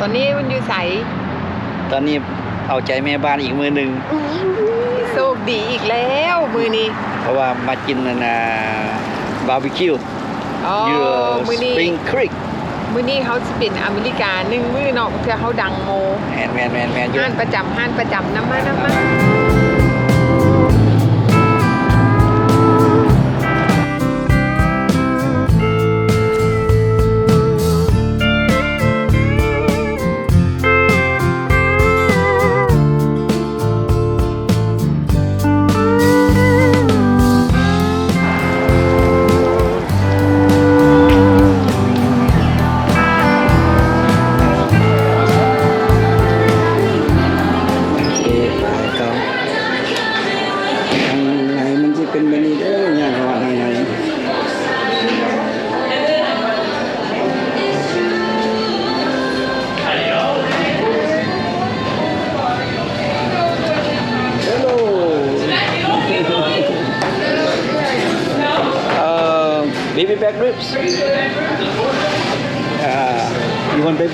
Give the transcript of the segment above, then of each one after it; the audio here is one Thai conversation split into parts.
ตอนนี้มันอยู่ใสตอนนี้เอาใจแม่บ้านอีกมือหนึ่งโชคดีอีกแล้วมือนี้ เพราะว่ามากินนะนะบาร์บีคิวอ๋ออยู่มือสนี้ปริงคริกมือนี้เขาจะเป็นอเมริกาหนึ่งมือเนาะเพื่อเขาดังโมแมนแมนแมนแมนอยู่ห้านประจำห้านประจำน้ำมาน้ำมา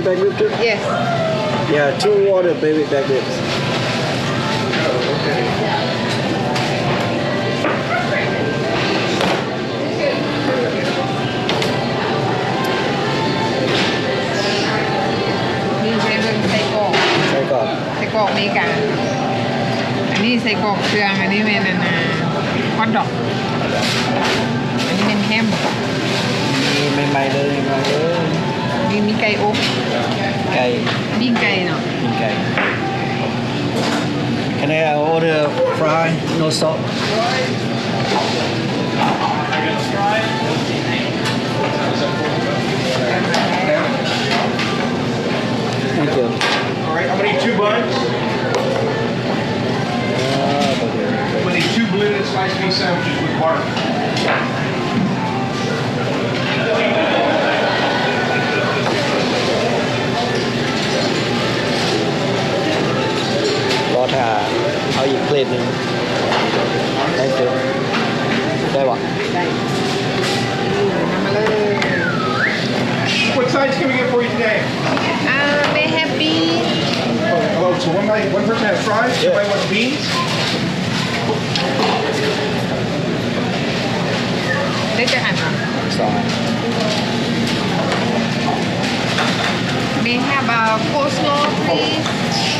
you want baby back ribs too? yes Yeah, two water baby back ribs. นี่ใช้เบิ่งใส่กรอกใช่ก่อนใส่กรอกอเมริกาอันนี้ใส่กรอกเครื่องอันนี้เป็นอันนาฮอทดอก อันนี้เป็นแฮมมีใหม่ๆเลยใหม่ๆเลย มีมีไก่อบ ไก่ ปิ้งไก่เนาะ กินไก่ Can I order fry no salt Thank you All right, I'm gonna need two buns. I'm gonna need two blue sliced meat sandwiches with bark. อถ่าเอาอีกเพลทหนึ่งได้เจอได้ปะได้นำมาเลย What sides can we get for you today? อ่าไม่แฮปปี้ Oh, oh, so one, night, one person has fries, somebody wants beans. ได้จะหันเหรอสองอัน May I have a coleslaw please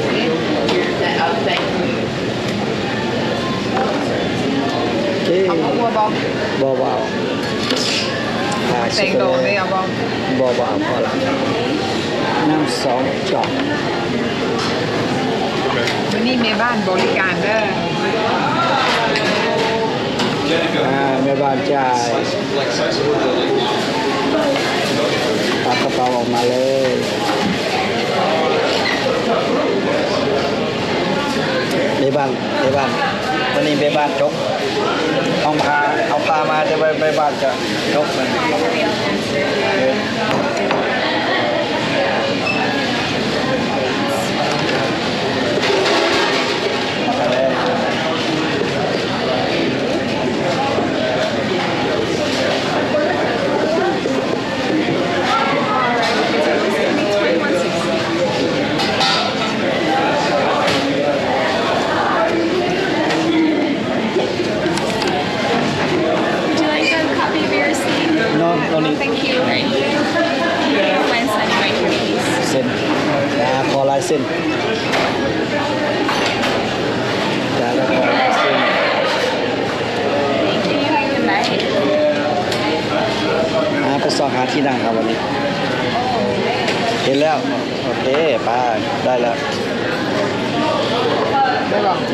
บัวบอกเบาๆอ่าเต็งโดนได้เอาบอกเบาๆพอละน้ำสองจอกวันนี้แม่บ้านบริการเด้ออ่าแม่บ้านจ่ายตักกระเป๋าออกมาเลยแม่บ้านแม่บ้านวันนี้แม่บ้านจกเอาพาเอาพา มาจะไปไปบ้านจะยกมัน โอเคไปได้แล้ว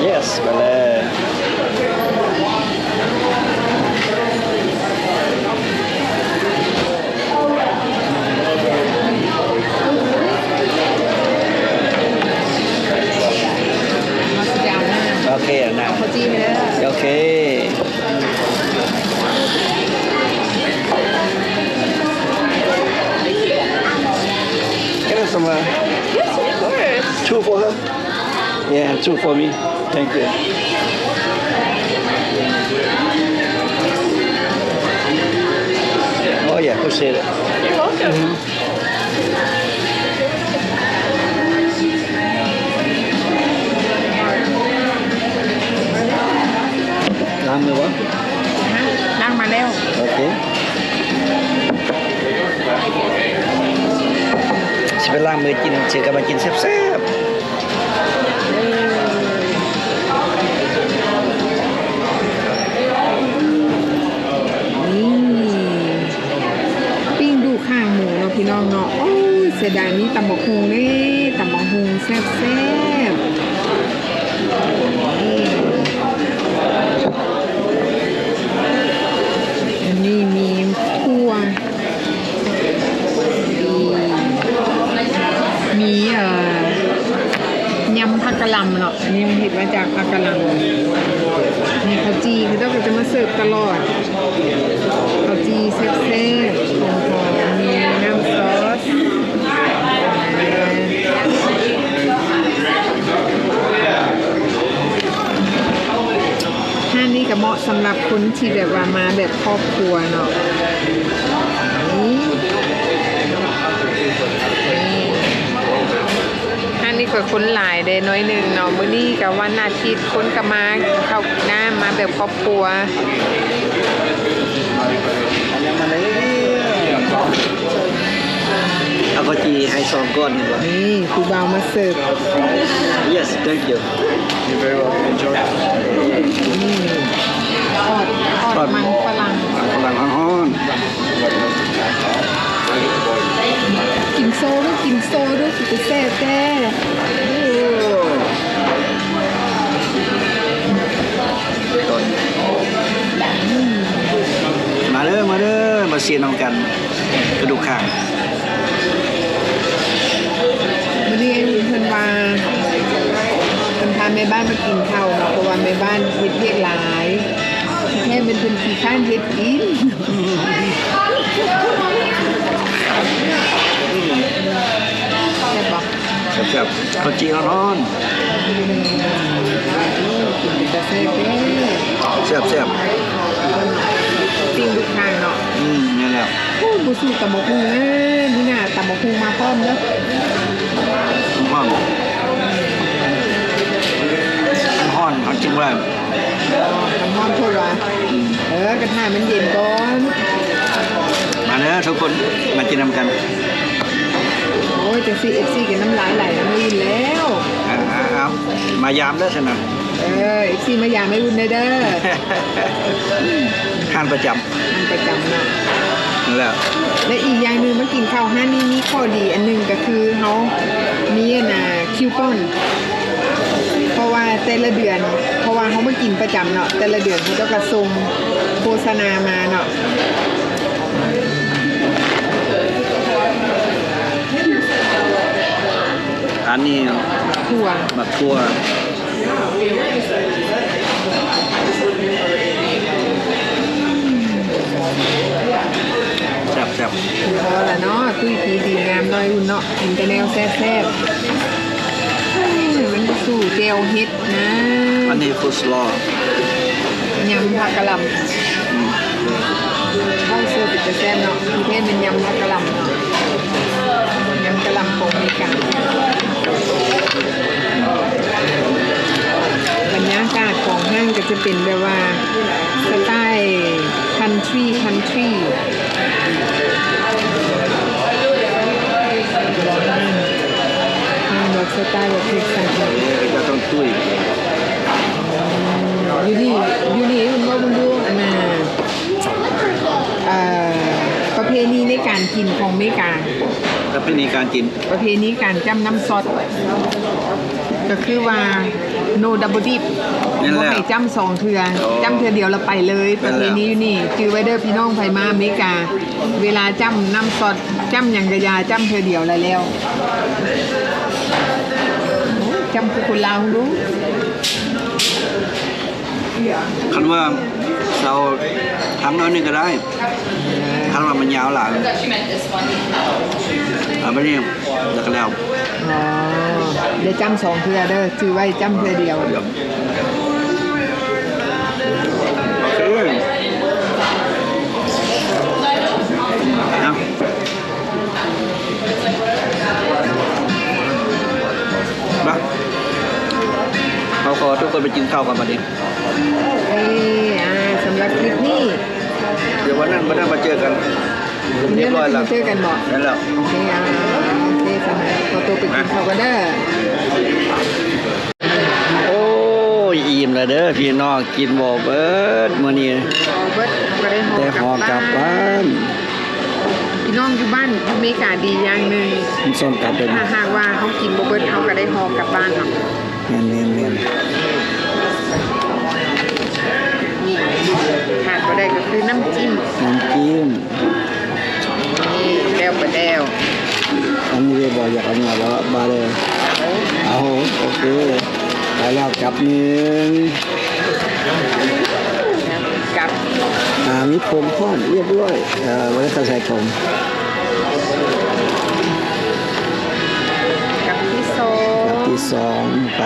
yes มาเลยโอเคนะโอเค somewhere? Yes, of course. Two for her? Yeah, two for me. Thank you. Oh yeah, appreciate it. You're welcome. Mm -hmm. Ok. สิไปล่างมือกินเชื่อกันมากินแซ่บๆปิ้งดูข้างหมูเนาะพี่น้องเนาะโอ้เสียดายนี่ตำบักฮงเด้ตำบักฮงแซ่บๆะหล่ำเนาะอันนี้มันเห็ดมาจากผักกะหล่ำมีข้าวจีคือต้องจะมาเสิร์ฟตลอดข้าวจีแซ่บๆหอมๆมีน้ำซอสห้านนี้ก็เหมาะสำหรับคนที่แบบว่ามาแบบครอบครัวเนาะ คนหลายเด้น้อยหนึ่งเนาะมื้อนี้กับวันอาทิตย์คนก็มาเข้าหน้ามาแบบครอบครัว Anh em ăn đấy. เอาก็จีให้สองก้อนนี่วะนี่ครูบาวมาเสิร์ฟ Yes, thank you. You're very welcome. Enjoy. นี่ทอดทอดมันฝรั่งฝรั่ง กินโซด้วยกินโซด้วยสุดจะแซ่แท้ๆมาเด้อมาเด้อมาเสียน้องกัน กระดูกข้างวันนี้ไอ้อุ่นเพิ่นว่าเพิ่นพาแม่บ้านมากินข้าวเนาะเพราะว่าแม่บ้านเฮ็ดเวียกหลายแค่เป็นเพิ่นขี้ข้านเฮ็ดกิน แซ่บๆข้าวจีร้อนกินเป็นตาแซ่บเด้อๆแซ่บปิ้งลูกค้างเนาะๆอืมนี่นแหละโอ้บุสูตำบกฮุงนะนี่น่ะตำบกฮุงมาพร้อมเด้อห้อนห้อนเขาจริงว่ามันพร้อมโทษว่าเออกระทะมันเย็นก่อน มาเด้อทุกคนมากินน้ำกันโอ้ ยจะซีเอฟซีกับน้ำลายไหลน้ำไม่อุ่นแล้วอ่าเอามายามเด้อสนะเออเอฟซีมายาไม่อุ่นได้เด้อทานประจมันประจำเนาะำนั่นแหละและอีกอย่างหนึ่งมากินข้าวห้านี่มีข้อดีอันหนึงก็คือเขามีอันน่ะคิวปอน เพราะว่าแต่ละเดือน เพราะว่าเขามากินประจำเนาะแต่ละเดือนเขาจะกระทรงโฆษณามาเนาะ อันนี้ทั่วมะทั่วแซ่บแซ่บพอละเนาะตุ้ยทีดีงามน้อยอุ่นเนาะกินแต่แนวแซ่บๆอืมมันสู่เจลเฮ็ดนะ อันนี้ฟุสลอยำผักกะหล่ำข้าวเสื้อปิดแซ่บเนาะพี่เทศเป็นยำผักกะหล่ำเนาะ ยำกะหล่ำโปงมีกันบรรยากาศของห้างก็จะเป็นแบบว่าสไตล์ country country ห้างแบบสไตล์แบบเท็กซัสเนาะจะต้องตุ้ยอยู่นี่อยู่นี่มันว่ามันดูอันน่ะประเพณีในการกินของเมกา เป็นในการกิน ประเพณีการจ้ำน้ำซอสก็คือว่า no double dip นั่นแหละบ่ให้จ้ำสองเทือโอ้จ้ำเทือเดียวเราไปเลย นั่ประนเพแหละ ณีอยู่นี่คือไว้เด้อพี่น้องไผมาอเมริกา เวลาจ้ำน้ำซอสจ้ำอย่างกระยาจ้ำเทือเดียวแล้วแล้วโอ้จ้ำคือคนลาวดู คันว่าเราทำน้อยหนึงก็ได้ถ้าว่ามันยาวหลัง thought she meant this one. เอาไปนี่แล้วก็แล้วอ๋อเดี๋ยวจำสองเทือเด้อจือไว้จำเทือเดียวเดี๋ยวโอเคเอามาเราขอทุกคนไปกินข้าวกันมาดิ เอ้ยอ่าสำหรับคลิปนี้เดี๋ยววันนั้นวันนั้นมาเจอกันเรียบร้อยแล้วเจอกันบอกนั่นแล้วโอเคอ่าโอเคสมัยขอตัวไปกินข้าวกันเด้อโอ้ยอิ่มแล้วเด้อพี่น้องกินบ่เบิดมื้อนี้เอาเบิดก็ได้หอแต่หอกลับบ้านพี่น้องอยู่บ้านอเมริกาดีอย่างหนึ่งมันส้มกลับเป็นถ้าหากว่าเขากินบ่เบิดเขาก็ได้หอกลับบ้านเนาะแม่นแม่ ก็คือน้ำจิ้มน้ำจิ้มนี่แล้วก็แล้วอันนี้บ่อยากเอาเนื้อแล้วมาเลยเอาโอเคไปแล้วกลับหนึ่งกับอ่ามีผมพร้อมเรียบร้อยเอ่อวันนี้เขาใส่ผมกับที่สอกลับงที่สองไป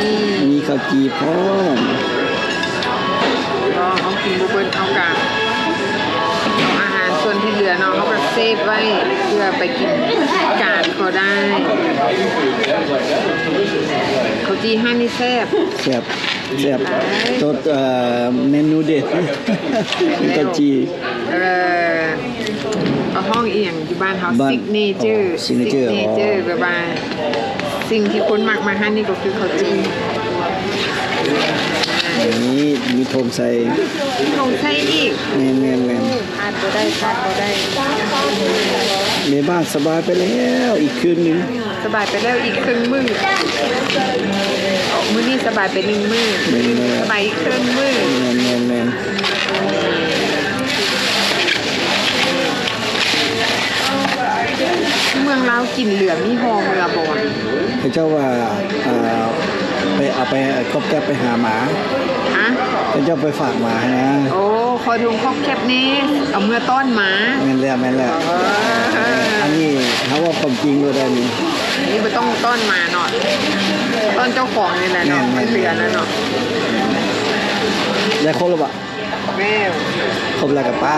นี่มีข้าวจีพร้อม ก็เขากินบ่เบิดเขากะเอาอาหารส่วนที่เหลือเนาะเขาก็เซฟไว้เพื่อไปกินการเขาได้เขาจีห้านี่แซ่บ แซ่บแซ่บตัวเอ่อเมนูเด็ดข้าวจีเอ่อเอาห้องเอียงอยู่บ้านเขาบ้านซิกเนเจอร์อ๋อ signature อ๋อแบบว่าสิ่งที่คนมักมาฮันนี่ก็คือเขาวจี นี่มีโทมใส่เขาใส่อีกแม่นแม่นแม่นขาดบ่ได้ขาดบ่ได้ ในบ้านสบายไปแล้วอีกคืนหนึงสบายไปแล้วอีกครึ่งมื้อมื้อนี้สบายไปหนึ่งมื้อมื้อนี้สบายอีกครึ่งมื้อแม่นแม่นแม่นเมืองลาวกินเหลือมีหอมเรือบ่อนพระเจ้าว่าเอ่อ ไปเอาไปกอบแก๊บไปหาหมาอะพระเจ้าไปฝากหมานะโอ้คอยทุงคอกแคบนี่เอาเมื่อต้อนหมาแม่นแล้วแม่นแล้วเอออันนี้เขาว่าความจริงเลยได้นี่นี่ไม่ต้องต้อนหมาเนาะต้อนเจ้าของนี่แหละเนาะแม่ไม่นๆเหลือแล้วเนาะได้ครบแล้วปะแม่วครบแล้วกับป้า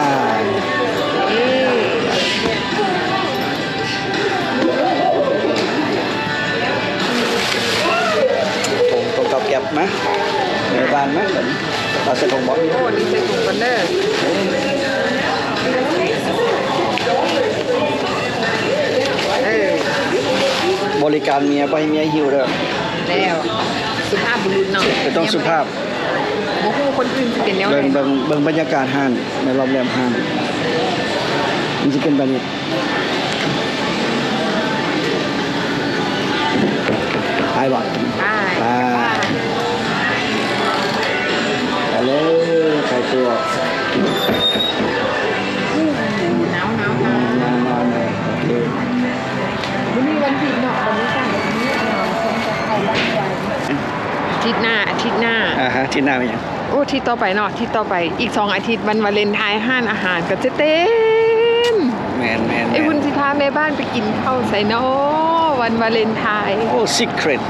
บแก๊บไหมในบ้านไหมผมเราจะลงบอกโอ้นี่ใส่ถุงกันเด้อเออบริการเมียไปเมียหิวเด้อแล้วสุภาพบุรุษเนาะจะต้องสุภาพโอ้โหคนอื่นจะเป็นแนวไหเบิ่งนเบิ่งเบิ่งบรรยากาศห้างในรอบแรมห้างมันจะเป็นแบบนี้ไปบ่ไป ไปไปเลยไข่ตัวหนาวหนาวหนาวนอนนอนเลยโอเควันนี้วันผิดเนาะวันนี้สั่งวันนี้เอาคนจะเข้าบ้านไปอาทิตย์หน้าอาทิตย์หน้าอ่าฮะที่หน้าเป็นยังโอ้อาทิตย์ต่อไปเนาะอาทิตย์ต่อไปอีกสองอาทิตย์วันวาเลนไทน์ห้านอาหารก็จะเต็มแมนแมนไอ้คุณสิพาแม่บ้านไปกินข้าวใส่เนาะวันวาเลนไทน์โอ้ซิเครต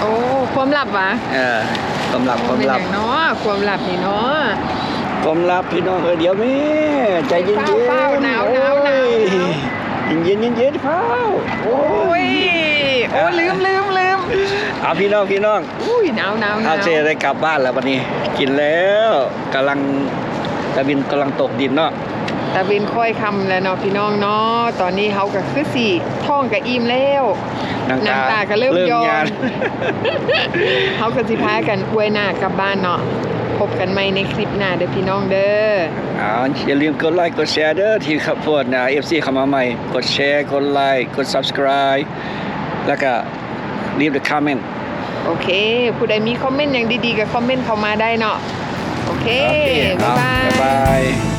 โอ้ความลับวะเออความลับความลับเป็นหยังเนาะความลับนี่เนาะความลับพี่น้องเออเดี๋ยวแม่ใจเย็นๆเฝ้าๆหนาวหนาวหนาวโอ้ยเย็นๆเย็นๆเฝ้าโอ้โอ้ยยโอ้ลืมลืมลืมเอาพี่น้องพี่น้องอุ้ยหนาวหนาวหนาเอาวเจได้กลับบ้านแล้ววันนี้ กินแล้วกำลังตะวินกำลังตกดินเนาะ ตะเวนค่อยคำแล้วเนาะพี่น้องเนาะตอนนี้เขาก็คือสี่ท้องกับอิ่มแล้วน้ำตาน้ำตาก็เริ่มย้อนยานเขาก็สิพากันอวยหน้ากลับบ้านเนาะพบกันใหม่ในคลิปหน้าเด้อพี่น้องเด้อเอาอย่าลืมกดไลค์กดแชร์เด้อที่ขับพวดนะ FC เข้ามาใหม่ กดแชร์กดไลค์กด subscribe แล้วก็ leave the comment โอเค ผู้ใดมีคอมเมนต์อย่างดีๆก็คอมเมนต์เข้ามาได้เนาะโอเคโอเคบ๊ายบาเอาบ๊ายยบาย